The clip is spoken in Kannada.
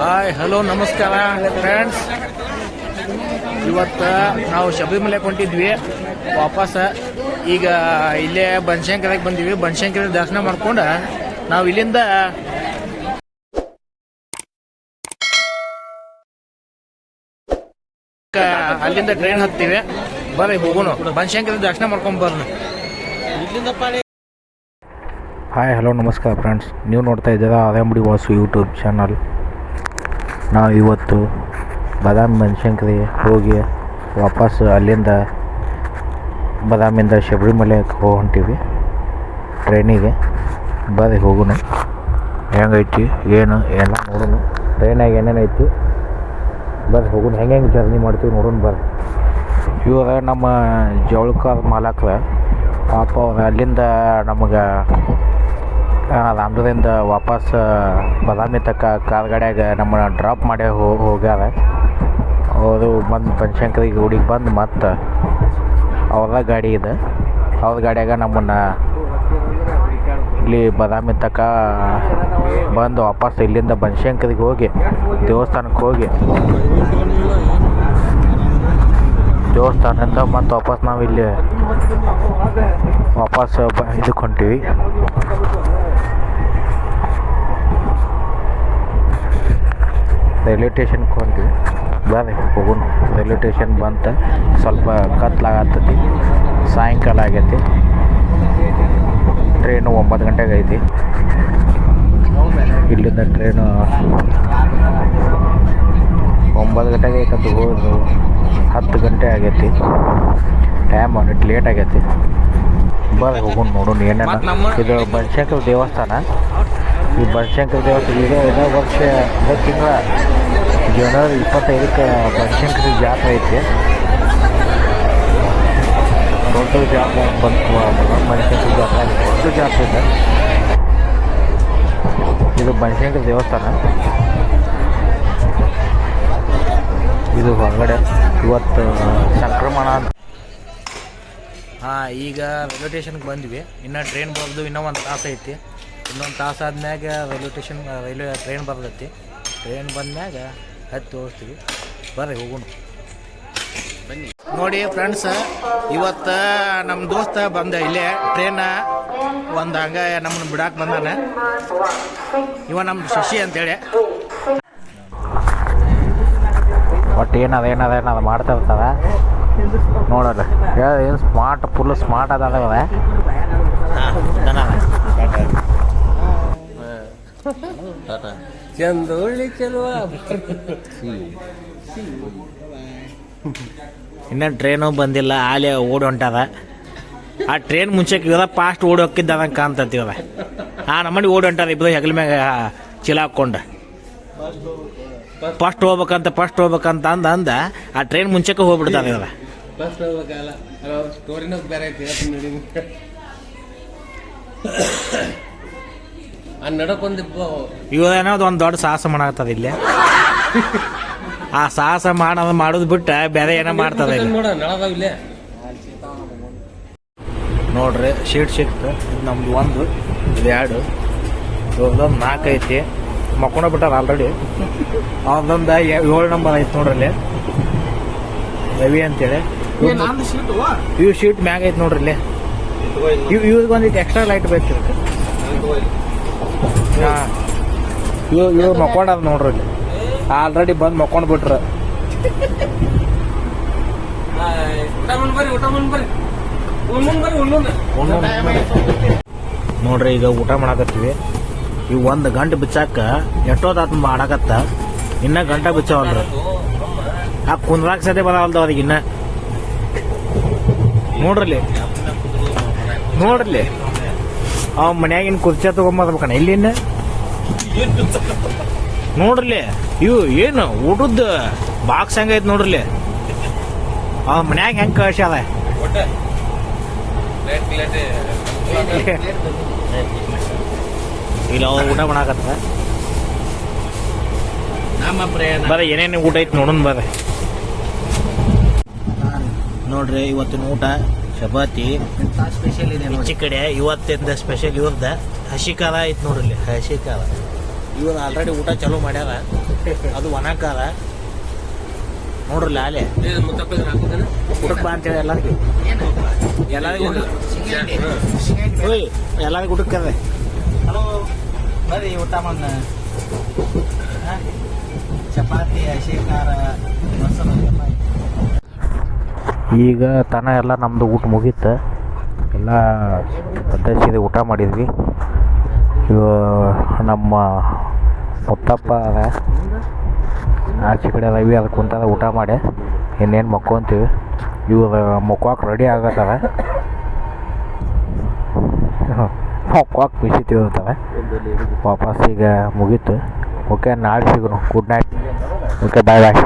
ಹಾಯ್, ಹಲೋ, ನಮಸ್ಕಾರ. ಫ್ರೆಂಡ್ಸ್ ಇವತ್ತು ನಾವು ಶಬರಿಮಲೆ ಹೊಂಟಿದ್ವಿ ವಾಪಸ್ ಈಗ ಇಲ್ಲೇ ಬನಶಂಕರಕ್ಕೆ ಬಂದಿವಿ. ಬನಶಂಕರ ದರ್ಶನ ಮಾಡ್ಕೊಂಡು ನಾವು ಇಲ್ಲಿಂದ ಅಲ್ಲಿಂದ ಟ್ರೈನ್ ಹತ್ತೀವಿ. ಬರ್ರಿ, ಹೋಗೋಣ. ಬನಶಂಕರ ದರ್ಶನ ಮಾಡ್ಕೊಂಡು ಬರ್ರಿ. ಹಾಯ್ ಹಲೋ ನಮಸ್ಕಾರ ಫ್ರೆಂಡ್ಸ್ ನೀವು ನೋಡ್ತಾ ಇದ್ದೀರಾ ಅರೆಂಬಡಿ ವಾಸು ಯೂಟ್ಯೂಬ್ ಚಾನಲ್ ನಾವು ಇವತ್ತು ಬಾದಾಮಿ ಬನಶಂಕರಿ ಹೋಗಿ ವಾಪಸ್ ಅಲ್ಲಿಂದ ಬಾದಾಮಿಂದ ಶಬರಿಮಲೆಗೆ ಹೊಂಟೀವಿ. ಟ್ರೈನಿಗೆ ಬರ್ರಿ ಹೋಗೋಣ ಹೆಂಗೈತಿ, ಏನು, ಎಲ್ಲ ನೋಡೋಣ ಟ್ರೈನಾಗ ಏನೇನು ಐತಿ ಬರ್ರಿ ಹೋಗೋಣ ಹೆಂಗೆ ಹೆಂಗೆ ಜರ್ನಿ ಮಾಡ್ತೀವಿ ನೋಡೋಣ ಬರ್ರಿ ಇವಾಗ ನಮ್ಮ ಜವಳಕಾರ್ ಮಾಲಕ್ರ ಪಾಪ ಅಲ್ಲಿಂದ ನಮಗೆ ರಾಮದುರದಿಂದ ವಾಪಸ್ ಬಾದಾಮಿ ತಕ್ಕ ಕಾರ್ ಗಾಡ್ಯಾಗ ನಮ್ಮನ್ನ ಡ್ರಾಪ್ ಮಾಡಿ ಹೋಗ್ಯಾರ. ಅವರು ಬಂದು ಬನಶಂಕರಿ ಗುಡಿಗೆ ಬಂದು ಮತ್ತು ಅವ್ರ ಗಾಡಿ ಇದೆ. ಅವ್ರ ಗಾಡಿಯಾಗ ನಮ್ಮನ್ನು ಇಲ್ಲಿ ಬಾದಾಮಿ ತಕ್ಕ ಬಂದು ವಾಪಸ್ ಇಲ್ಲಿಂದ ಬನಶಂಕರಿಗೆ ಹೋಗಿ ದೇವಸ್ಥಾನಕ್ಕೆ ಹೋಗಿ. ದೇವಸ್ಥಾನದಿಂದ ಮತ್ತು ವಾಪಸ್ ನಾವು ಇಲ್ಲಿ ವಾಪಸ್ ಬ ಇದಕ್ಕೆ ಹೊಂಟೀವಿ ರೈಲ್ವೆ ಸ್ಟೇಷನ್ಗೆ ಹೊಂಟೀವಿ ಬರ್ರಿ ಹೋಗೋಣ ರೈಲ್ವೆ ಸ್ಟೇಷನ್ ಬಂತ. ಸ್ವಲ್ಪ ಕತ್ಲಾಗತ್ತತಿ ಸಾಯಂಕಾಲ ಆಗೈತಿ. ಟ್ರೈನು ಒಂಬತ್ತು ಗಂಟೆಗೆ ಐತಿ. ಇಲ್ಲಿಂದ ಟ್ರೈನು ಒಂಬತ್ತು ಗಂಟೆಗೆ ಐತಂತ ಹೋದ್ರು. ಹತ್ತು ಗಂಟೆ ಆಗೈತಿ. ಟೈಮ್ ಒಂದಿಟ್ಟು ಲೇಟ್ ಆಗೈತಿ. ಬರ್ರಿ ಹೋಗೋಣ ನೋಡೋಣ ಏನೇನು. ಇದು ಬನಶಂಕರ ದೇವಸ್ಥಾನ. ಈ ಬನಶಂಕರ ದೇವಸ್ಥಾನ ಈಗ ಇದೇ. ವರ್ಷ ಇದೇ ತಿಂಗಳ ಜನವರಿ ಇಪ್ಪತ್ತೈದಕ್ಕೆ ಬನಶಂಕರಿ ಜಾತ್ರೆ ಐತಿ. ದೊಡ್ಡ ಜಾತ್ರೆ ಬಂತು ಬನಶಂಕರಿ ಜಾತ್ರೆ ದೊಡ್ಡ ಜಾತ್ರೆ ಇದೆ. ಇದು ಬನಶಂಕರಿ ದೇವಸ್ಥಾನ. ಇದು ಹೊರಗಡೆ ಇವತ್ತು ಸಂಕ್ರಮಣ ಅಂತ. ಹಾಂ, ಈಗ ರೈಲ್ವೆ ಸ್ಟೇಷನ್ಗೆ ಬಂದ್ವಿ. ಇನ್ನೂ ಟ್ರೈನ್ ಬರೋದು ಇನ್ನೂ ಒಂದು ತಾಸು ಐತಿ. ಇನ್ನೊಂದು ತಾಸು ಆದ್ಮ್ಯಾಗ ರೈಲ್ವೆ ಸ್ಟೇಷನ್ ರೈಲ್ವೆ ಟ್ರೈನ್ ಬರ್ತೈತಿ ಟ್ರೈನ್ ಬಂದ್ಮ್ಯಾಗ ಹತ್ತಿ ತೋರಿಸ್ತೀವಿ ಬರ್ರಿ ಹೋಗೋಣ. ಬನ್ನಿ. ನೋಡಿ ಫ್ರೆಂಡ್ಸ್ ಇವತ್ತು ನಮ್ಮ ದೋಸ್ತ ಬಂದ ಇಲ್ಲೇ. ಟ್ರೈನ ಒಂದು ಹಂಗ ನಮ್ಮನ್ನು ಬಿಡಾಕ್ ಬಂದಾನೆ. ಇವ ನಮ್ಮ ಶಶಿ ಅಂತೇಳಿ. ಒಟ್ಟು ಏನದ ಏನದ ಏನದ ಮಾಡ್ತಾ ಇರ್ತದ ನೋಡಲ್ಲ ಏನು ಸ್ಮಾರ್ಟ್ ಫುಲ್ ಸ್ಮಾರ್ಟ್ ಅದಾವ ಚಂದೋಳಿ ಚಲುವ. ಇನ್ನ ಟ್ರೈನು ಬಂದಿಲ್ಲ ಆಲೆ ಓಡಿ ಹೊಂಟದ. ಆ ಟ್ರೈನ್ ಮುಂಚೆ ಇವಾಗ ಫಾಸ್ಟ್ ಓಡಿ ಹೋಗಿದ್ದ ಅದಂಗೆ ಕಾಣ್ತತಿ ಇವಾಗ. ಆ ನಮ್ಮಡಿ ಓಡಿ ಹೊಂಟದ ಇಬ್ಬರು ಹೆಗಲ ಮ್ಯಾಗ ಚೀಲ ಹಾಕ್ಕೊಂಡು. ಫಸ್ಟ್ ಹೋಗ್ಬೇಕಂತ ಫಸ್ಟ್ ಹೋಗ್ಬೇಕಂತ ಅಂದ ಅಂದ ಆ ಟ್ರೈನ್ ಮುಂಚೆಕ್ಕೆ ಹೋಗ್ಬಿಡ್ತಾರ ಇವಾಗ. ಬೇರೆ ಆ ನಡಕೊಂದು ಒಂದು ದೊಡ್ಡ ಸಾಹಸ ಮಾಡತ್ತದ ಇಲ್ಲಿ? ಆ ಸಾಹಸ ಮಾಡೋದು ಮಾಡೋದು ಬಿಟ್ಟ ಬೇರೆ ಏನೋ ಮಾಡ್ತದ ಇಲ್ಲಿ. ನೋಡ್ರಿ ಶೀಟ್ ಸಿಕ್ತು ಇದು ನಮ್ದು ಒಂದು ಇದು ಎರಡು. ಇವ್ರದೊಂದು ನಾಲ್ಕು ಐತಿ. ಮಕ್ಕೊಂಡ ಬಿಟ್ಟಾರ ಆಲ್ರೆಡಿ ಅವ್ರದೊಂದು ಏಳು ನಂಬರ್ ಐತಿ ನೋಡ್ರಿ ಇಲ್ಲಿ. ರವಿ ಅಂತೇಳಿ. ಇವ್ ಶೀಟ್ ಮ್ಯಾಗ ಐತಿ ನೋಡ್ರಿ ಇಲ್ಲಿ. ಒಂದಿಟ್ಟು ಎಕ್ಸ್ಟ್ರಾ ಲೈಟ್ ಬೇಕು ಇವ್ ಇವ್ರು ಮಕ್ಕೊಂಡದ ನೋಡ್ರಿ ಇಲ್ಲಿ. ಆಲ್ರೆಡಿ ಬಂದು ಮಕ್ಕೊಂಡ್ ಬಿಟ್ರ. ನೋಡ್ರಿ, ಈಗ ಊಟ ಮಾಡಾಕತ್ತೀವಿ. ಈ ಒಂದ್ ಗಂಟೆ ಬಿಚ್ಚಾಕ ಎಷ್ಟೋದಾತ್ ಮಾಡಾಕತ್ತ. ಇನ್ನ ಗಂಟೆ ಬಿಚ್ಚಾವಲ್ರಿ. ಆ ಕುಂದ್ರಾಕ್ ಸದೇ ಬರವಲ್ದ ಅವ್ರಿಗೆ ಇನ್ನ. ನೋಡ್ರಲ್ಲಿ. ನೋಡ್ರಲ್ಲಿ. ಅವ್ ಮನ್ಯಾಗಿನ ಕುರ್ಚಿ ತಗೊಂಬರ್ಬೇಕಣ್ಣ ಇಲ್ಲಿ ನೋಡ್ರಲ್ಲಿ ಇವು ಏನು ಊಟದ ಬಾಕ್ಸ್ ಹೆಂಗೈತ್ ನೋಡ್ರಲ್ಲಿ ಅವ್ ಮನ್ಯಾಗ ಹೆಂಗ್ ಕಳ್ಸ್ಯಾದ ಇಲ್ಲ ಅವ್ರು ಊಟ ಮಾಡಾಕತ್ತ ಬರ ಏನೇನು ಊಟ ಐತಿ ನೋಡೋಣ ಬರ. ನೋಡ್ರಿ ಇವತ್ತಿನ ಊಟ ಚಪಾತಿ. ಸ್ಪೆಷಲ್ ಇದೆ ಕಡೆ ಇವತ್ತಿಂದ ಸ್ಪೆಷಲ್ ಇವ್ರದ ಹಸಿ ಕಾಲ ಐತಿ ನೋಡ್ರಿ ಹಸಿ ಖಾರ. ಇವ್ರು ಆಲ್ರೆಡಿ ಊಟ ಚಾಲೂ ಮಾಡ್ಯಾರ. ಅದು ಒಣಕಾರ ನೋಡ್ರಿ ಲಾಲೆ? ಊಟಕ್ಕೆ ಬಾ ಅಂತೇಳಿ ಎಲ್ಲರಿಗೂ. ಎಲ್ಲರಿಗೂ ಊಟ. ಓಯ್ ಎಲ್ಲರಿಗೂ ಊಟಕ್ಕೆ ಹಲೋ ಬರ್ರಿ ಊಟ ಮಣ್ಣ ಚಪಾತಿ ಹಸಿ ಖಾರ ಮೊಸರು ಈಗ ತನ ಎಲ್ಲ ನಮ್ಮದು ಊಟ ಮುಗೀತು. ಎಲ್ಲ ಪದ್ಧತಿ ಊಟ ಮಾಡಿದ್ವಿ. ಇವ ನಮ್ಮ ಮುತ್ತಪ್ಪ ಅದ ಆಚೆ ಕಡೆ ರವಿ ಅದು ಕುಂತದ ಊಟ ಮಾಡಿ. ಇನ್ನೇನು ಮಕ್ಕೊಂತೀವಿ ಇವ್ರು ಮಕ್ಕಾಕ್ ರೆಡಿ ಆಗತ್ತಾರೆ ಮಕ್ಕೋಕೆ ಬಿಸಿತೀವಿ ಅಂತಾರೆ ವಾಪಸ್ ಈಗ ಮುಗೀತು. ಓಕೆ ನಾಳೆ ಸಿಗೋಣ. Good night okay bye bye